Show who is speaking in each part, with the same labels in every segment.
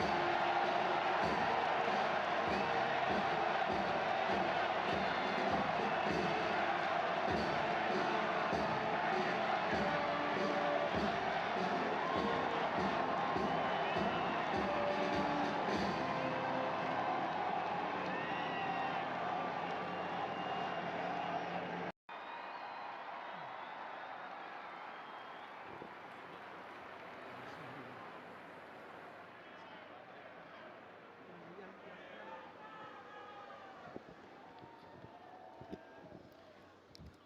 Speaker 1: Bye.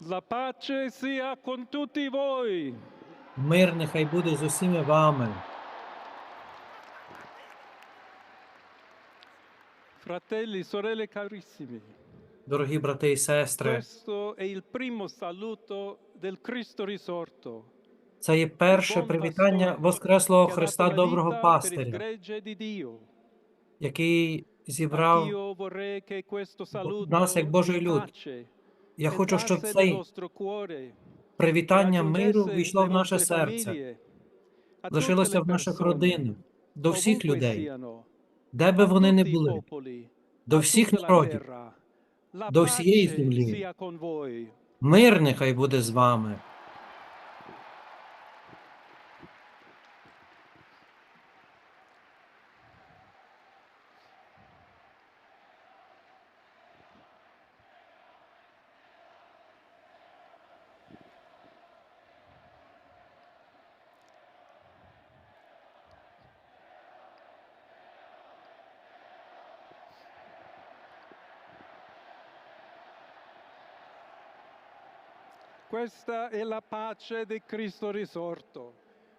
Speaker 1: La pace sia con tutti voi.
Speaker 2: Мир нехай буде з усіми вами.
Speaker 1: Fratelli, sorelle carissimi,
Speaker 2: Дорогі брати і сестри,
Speaker 1: questo è il primo saluto del Cristo risorto.
Speaker 2: це є перше привітання Воскреслого Христа, доброго пастиря, який зібрав нас як Божий люд. Я хочу, щоб цей привітання миру війшло в наше серце, лишилося в наших родинах, до всіх людей, де би вони не були, до всіх народів, до всієї землі. Мир нехай буде з вами.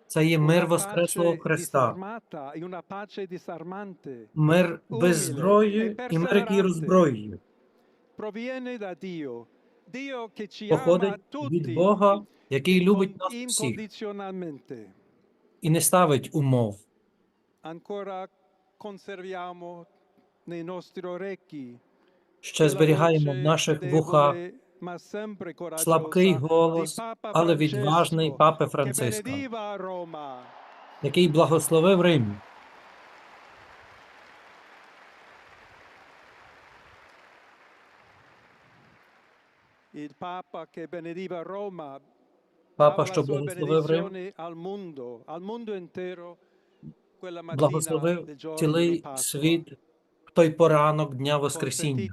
Speaker 2: Це є мир Воскреслого Христа,
Speaker 1: e
Speaker 2: мир без зброї
Speaker 1: і
Speaker 2: мир, який роззброює. Походить від Бога, який любить нас
Speaker 1: incondizionalmente.
Speaker 2: і не ставить умов. Ще зберігаємо в наших вухах слабкий голос, але відважний папи
Speaker 1: benediva Roma.
Speaker 2: який благословив Рим. Папа, що благословив Рим, благословив цілий світ той поранок Дня Воскресіння.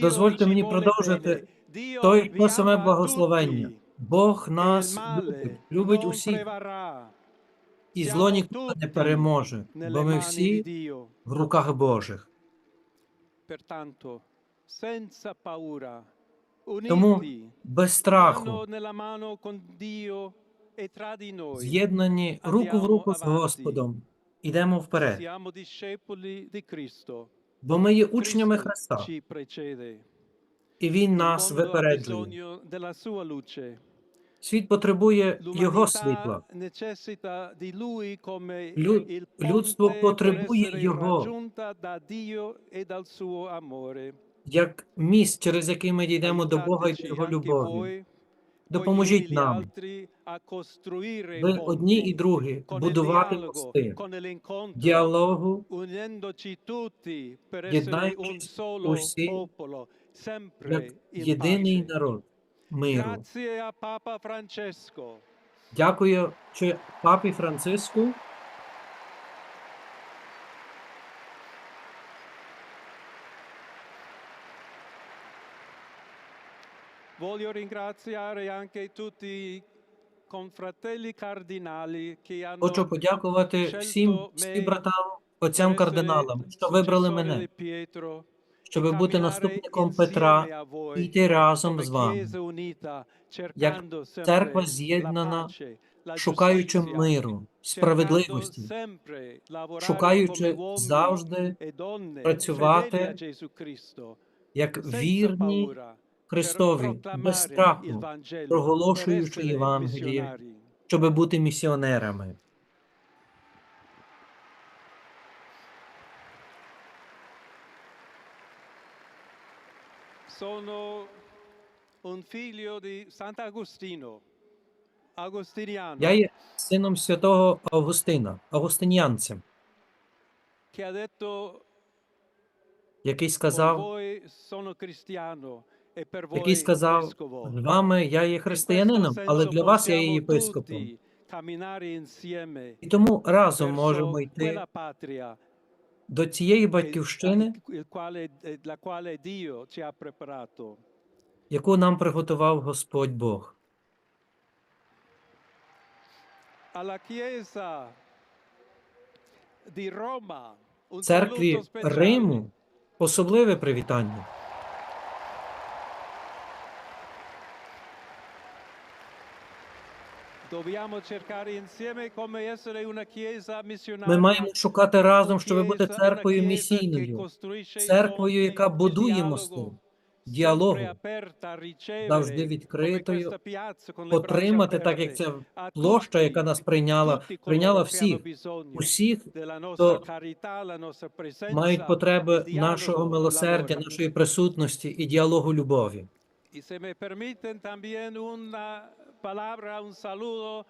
Speaker 2: Дозвольте мені продовжити той то саме благословення. Бог нас любить, любить усіх, і зло ніколи не переможе, бо ми всі в руках Божих. Тому без страху,
Speaker 1: e
Speaker 2: з'єднані руку в руку з. Господом, ідемо вперед, бо ми є учнями Христа, і Він нас випереджує. Світ потребує Його світла. Лю- людство потребує Його.
Speaker 1: e
Speaker 2: як міст, через який ми дійдемо до Бога і до Його любові. Допоможіть нам, ви одні і другі, будувати мости, діалогу, єднаючись усі як єдиний народ миру. Дякую папі Франциску.
Speaker 1: Voglio ringraziare anche tutti confratelli cardinali che hanno
Speaker 2: Хочу подякувати всім всім братам, отцям кардиналам, що вибрали мене,
Speaker 1: e
Speaker 2: щоб бути наступником Петра і йти разом з вами, як церква з'єднана, шукаючи миру, справедливості, шукаючи завжди
Speaker 1: e
Speaker 2: працювати як вірні Христові, без страху, проголошуючи Євангеліє,
Speaker 1: missionari.
Speaker 2: щоб бути місіонерами.
Speaker 1: Sono un figlio di Sant'Agostino, agostiniano,
Speaker 2: Я є сином святого Августина, августинянцем,
Speaker 1: che ha detto
Speaker 2: який сказав,
Speaker 1: voi sono cristiano e per voi
Speaker 2: який сказав, з вами я є християнином, але для вас я є єпископом. І тому разом можемо йти до цієї батьківщини, яку нам приготував Господь Бог. Церкві. Риму особливе привітання. Ми маємо шукати разом, щоб бути церквою місійною, церквою, яка будує мости, діалогу, завжди відкритою, отримати, так як ця площа, яка нас прийняла, прийняла всіх, усіх хто мають потреби нашого милосердя, нашої присутності і діалогу любові.
Speaker 1: Y se me permiten también una palabra, un saludo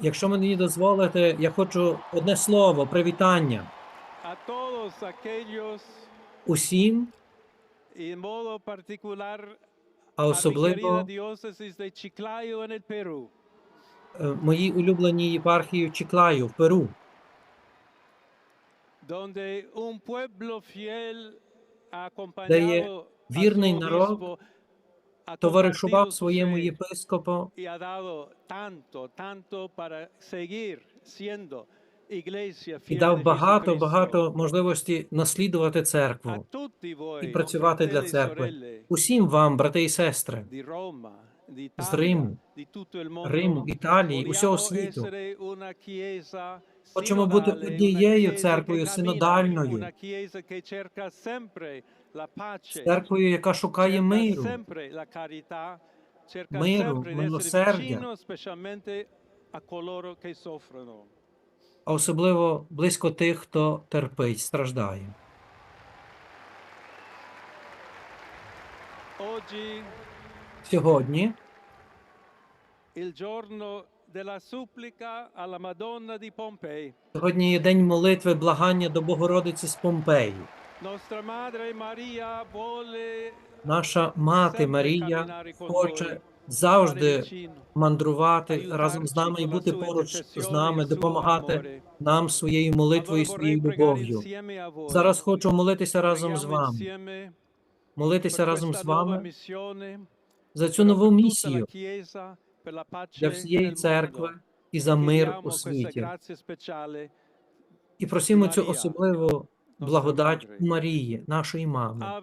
Speaker 2: Якщо мені дозволите, я хочу одне слово, привітання
Speaker 1: a todos aquellos,
Speaker 2: усім,
Speaker 1: en modo particular
Speaker 2: а особливо е, моїй улюбленій єпархії в Чіклаю, в Перу, Де є вірний народ, товаришував своєму єпископу і дав багато, багато можливості наслідувати церкву і працювати для церкви. Усім вам, брати і сестри, з Риму, Риму, Італії, усього світу. Хочемо бути однією церквою, синодальною. церквою, яка шукає миру, Миру, милосердя. а особливо близько тих, хто терпить, страждає. Сьогодні Сьогодні є день молитви благання до Богородиці з Помпеї. Наша мати Марія хоче завжди мандрувати разом з нами і бути поруч з нами, допомагати нам своєю молитвою, і своєю любов'ю. Зараз хочу молитися разом з вами, молитися разом з вами за цю нову місію для всієї церкви і за мир у світі. І просимо цю особливу благодать у Марії, нашої мами.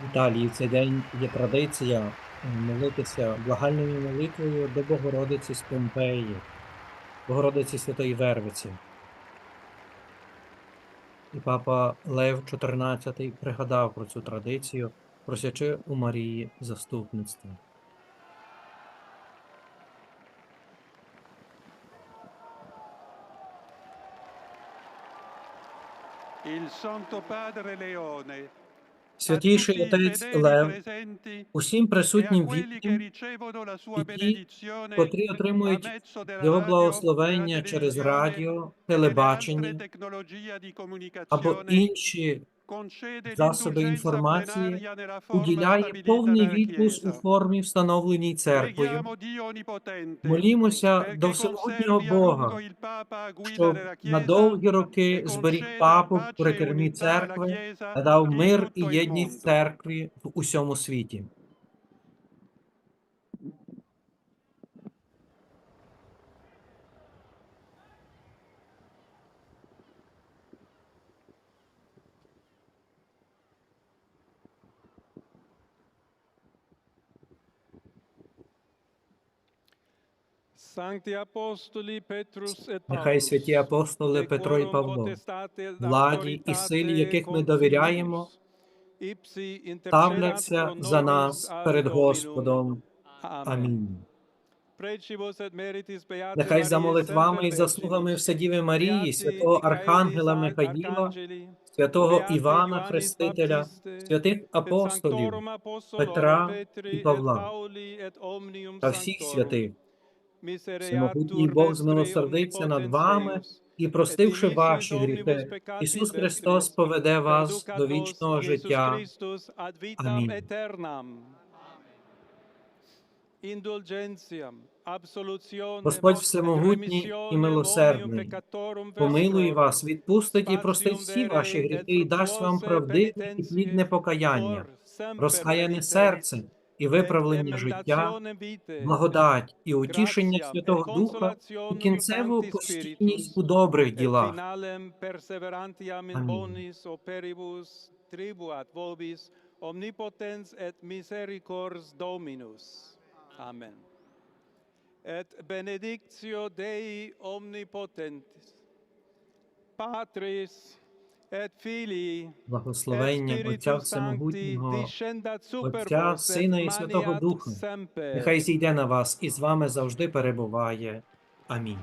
Speaker 2: В Італії в цей день є традиція е, молитися благальною молитвою до Богородиці з Помпеї, Богородиці Святої Вервиці. І папа Лев XIV пригадав про цю традицію, просячи у Марії заступництва.
Speaker 3: Il Santo Padre Leone,
Speaker 2: Святійший
Speaker 3: і
Speaker 2: отець Лев усім
Speaker 3: e
Speaker 2: присутнім
Speaker 3: sua
Speaker 2: і ті, котрі отримують його благословення через радіо,
Speaker 3: e
Speaker 2: телебачення або інші засоби інформації, уділяє повний відпуск у формі, встановленій церквою. Молімося до всемогутнього Бога, щоб на довгі роки зберіг папу при
Speaker 3: e
Speaker 2: кермі церкви
Speaker 3: надав
Speaker 2: та дав мир і єдність церкві в усьому світі. Нехай святі апостоли Петро і Павло, владі і силі, яких ми довіряємо, ставляться за нас перед Господом. Амінь. Нехай за молитвами і заслугами Вседіви Марії, святого Архангела Михаїла, святого Івана Хрестителя, святих апостолів Петра і Павла та всіх святих, Всемогутній Бог змилосердиться над вами і, простивши ваші гріхи, Ісус Христос поведе вас до вічного життя. Амінь.
Speaker 1: Господь всемогутній і милосердний,
Speaker 2: Помилуй вас, відпустить і простить всі ваші гріхи і дасть вам правдиве і плідне покаяння, розкаяне серце і виправлення життя, благодать і утішення Святого Духа і кінцеву постійність у добрих ділах. Амінь.
Speaker 1: Omnipotens et misericors Dominus. Amen. Et benedictio Dei omnipotentis, Patris
Speaker 2: Благословення Отця Всемогутнього, Отця, Сина і Святого Духа, нехай зійде на вас і з вами завжди перебуває. Амінь.